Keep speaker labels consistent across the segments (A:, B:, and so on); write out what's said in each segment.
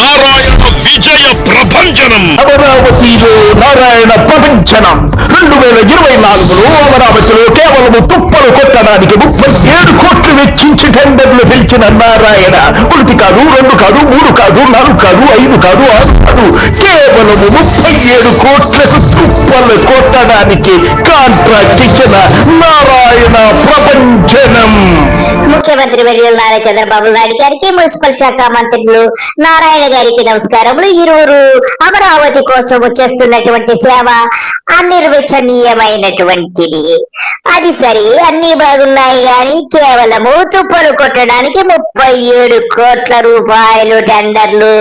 A: నారాయణ విజయ ప్రభంజనం.
B: అమరావతిలో నారాయణ ప్రపంచనం రెండు వేల ఇరవై నాలుగులో అమరావతిలో కేవలం తుప్పలు కొట్టడానికి ముప్పై ఏడు కోట్లు వెచ్చించి టెండర్లు పిలిచిన నారాయణ. ఒకటి కాదు రెండు కాదు మూడు కాదు నాలుగు కాదు ఐదు కాదు ఆరు కాదు. కేవలం ముప్పై ఏడు కోట్లకు తుప్పలు కొట్టడానికి కాంట్రాక్ట్ ఇచ్చిన నారాయణ ప్రపంచనం
C: ముఖ్యమంత్రి వర్యులు నారా చంద్రబాబు నాయుడు గారికి మున్సిపల్ శాఖ మంత్రులు నారాయణ గారికి నమస్కారములు. ఇరువురు అమరావతి కోసం చేస్తున్నటువంటి సేవ అనిర్వచనీయమైనటువంటిది. అది సరే అన్ని బాగున్నాయి గాని కేవలము తుప్పలు కొట్టడానికి ముప్పై ఏడు కోట్ల రూపాయలు టెండర్లు.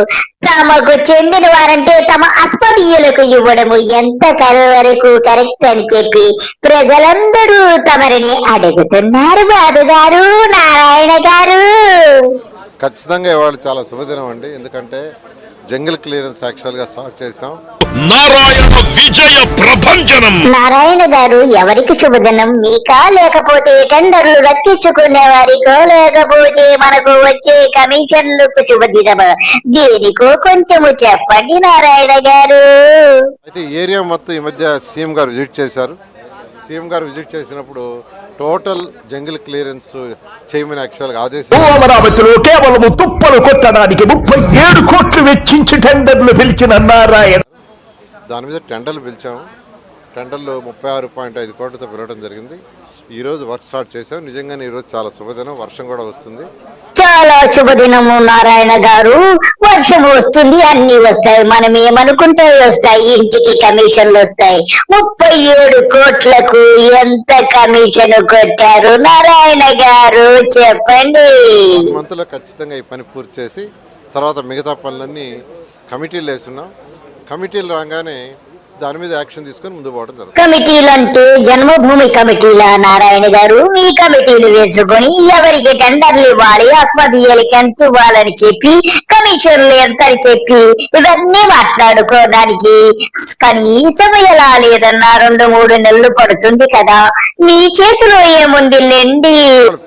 C: తమకు చెందిన వారంటే తమ ప్రజలకు ఇవ్వడము ఎంత వరకు కరెక్ట్ అని చెప్పి ప్రజలందరూ తమరిని అడుగుతున్నారు బాబు గారు నారాయణ గారు.
D: ఖచ్చితంగా ఇవాళ చాలా శుభదినం అండి. ఎందుకంటే జంగిల్ క్లియరెన్స్ యాక్చువల్గా స్టార్ట్ చేసాం
A: నారాయణ విజయ ప్రభంజనం.
C: నారాయణ గారు ఎవరికి శుభదినం? మీకా లేకపోతే టెండర్లు దక్కించుకునే వారికో లేకపోతే మనకు వచ్చే కమిషన్లకు శుభదినమా? దేనికో కొంచెము చెప్పండి నారాయణ గారు.
D: అయితే ఏరియా మొత్తం ఈ మధ్య సీఎం గారు విజిట్ చేశారు. సీఎం గారు విజిట్ చేసినప్పుడు టోటల్ జంగిల్ క్లియరెన్స్ చేయమని యాక్చువల్గా ఆదేశం
B: అమరావతిలో కేవలం తుప్పలు కొట్టడానికి ముప్పై ఏడు కోట్లు వెచ్చించి టెండర్లు పిలిచిన నారాయణ.
D: దాని మీద టెండర్లు పిలిచాము. టెండర్లు ముప్పై ఆరు పాయింట్ ఐదు కోట్లతో పిలవడం జరిగింది. ఈరోజు వర్క్ స్టార్ట్ చేసాం నిజంగానే ఈరోజు చాలా శుభదినం. వర్షం కూడా వస్తుంది.
C: చాలా శుభదినము నారాయణ గారు. వర్షం వస్తుంది అన్ని వస్తాయి. మనం ఏమనుకుంటే వస్తాయి. ఇంటికి కమిషన్లు వస్తాయి. ముప్పై ఏడు కోట్లకు ఎంత కమిషన్ కొట్టారు నారాయణ గారు? చెప్పండి.
D: మంత్లో ఖచ్చితంగా ఈ పని పూర్తి చేసి తర్వాత మిగతా పనులన్నీ కమిటీలు వేస్తున్నాం. కమిటీలు రాగానే దాని మీద యాక్షన్ తీసుకొని ముందు పోవడం జరుగుతుంది.
C: కమిటీలు అంటే జన్మభూమి కమిటీల నారాయణ గారు మీ కమిటీలు వేసుకొని ఎవరికి టెండర్లు ఇవ్వాలి అస్మదీయులకి ఎంత ఇవ్వాలని చెప్పి కమిషన్లు ఎంత అని చెప్పి ఇవన్నీ మాట్లాడుకోవడానికి కనీసం ఎలా లేదన్నా రెండు మూడు నెలలు పడుతుంది కదా. మీ చేతిలో ఏముంది లేండి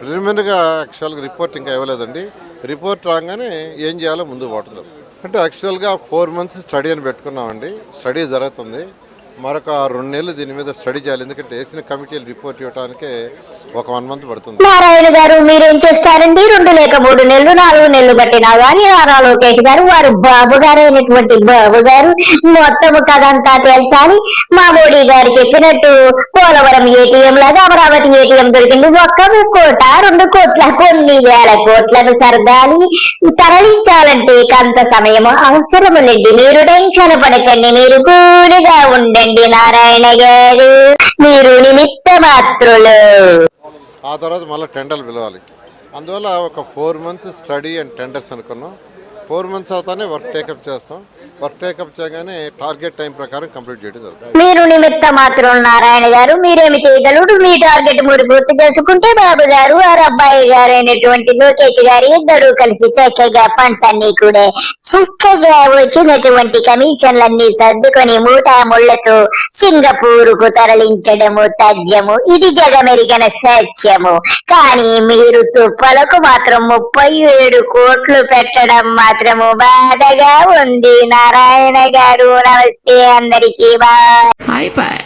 D: ప్రిలిమినరీగా యాక్చువల్గా రిపోర్ట్ ఇంకా ఇవ్వలేదండి. రిపోర్ట్ రాగానే ఏం చేయాలో ముందు పోవడం జరుగుతుంది. అంటే యాక్చువల్గా ఫోర్ మంత్స్ స్టడీ అని పెట్టుకున్నామండి. స్టడీ జరుగుతుంది. మరొక రెండు నెలలు దీని మీద స్టడీ చేయాలి. ఎందుకంటే వేసిన కమిటీలు రిపోర్ట్ ఇవ్వడానికి ఒక వన్ మంత్ పడుతుంది.
C: నారాయణ గారు మీరేం చేస్తారండి? రెండు లేక మూడు నెలలు నాలుగు నెలలు పట్టినా గానీ నారా లోకేష్ గారు వారు బాబు గారైనటువంటి బాబు గారు మొత్తం కదంతా తేల్చాలి. మా మోడీ గారు చెప్పినట్టు పోలవరం ఏటీఎం లాగా అమరావతి ఏటీఎం దొరికింది. ఒక్క కోట రెండు కోట్ల కొన్ని వేల కోట్లను సరదాలి. తరలించాలంటే కంత సమయం అవసరములండి. మీరు టెన్షన్ పడకండి. మీరు కూలిగా ఉండండి నారాయణ గారు? మీరు నిమిత్త మాత్రులు.
D: ఆ తర్వాత మళ్ళీ టెండర్లు పిలవాలి. అందువల్ల ఒక four months study and tenders అనుకున్నాం. ఫోర్ మంత్స్ అవుతానే వర్క్ టేకప్ చేస్తాం. వర్క్ టేకప్ చేయగానే టార్గెట్ టైం ప్రకారం కంప్లీట్ చేయడం జరుగుతుంది.
C: మీరు నిమిత్త మాత్రం నారాయణ గారు మీరేమి చేయగలరు? మీ టార్గెట్ మూడు పూర్తి చేసుకుంటే బాబు గారు వారు అబ్బాయి గారు అయినటువంటి లోకేష్ గారు ఇద్దరు కలిసి చక్కగా ఫండ్స్ అన్ని కూడా చక్కగా వచ్చినటువంటి కమిషన్లన్నీ సర్దుకొని మూటా ముళ్ళతో సింగపూర్కు తరలించడము తథ్యము ఇది జగమెరిగిన సత్యము. కానీ మీరు తుప్పలకు మాత్రం ముప్పై ఏడు కోట్లు పెట్టడం మాత్రము బాధగా ఉంది. నారాయణ గారు నమస్తే అందరికీ బాయ్.
E: అయిపోయి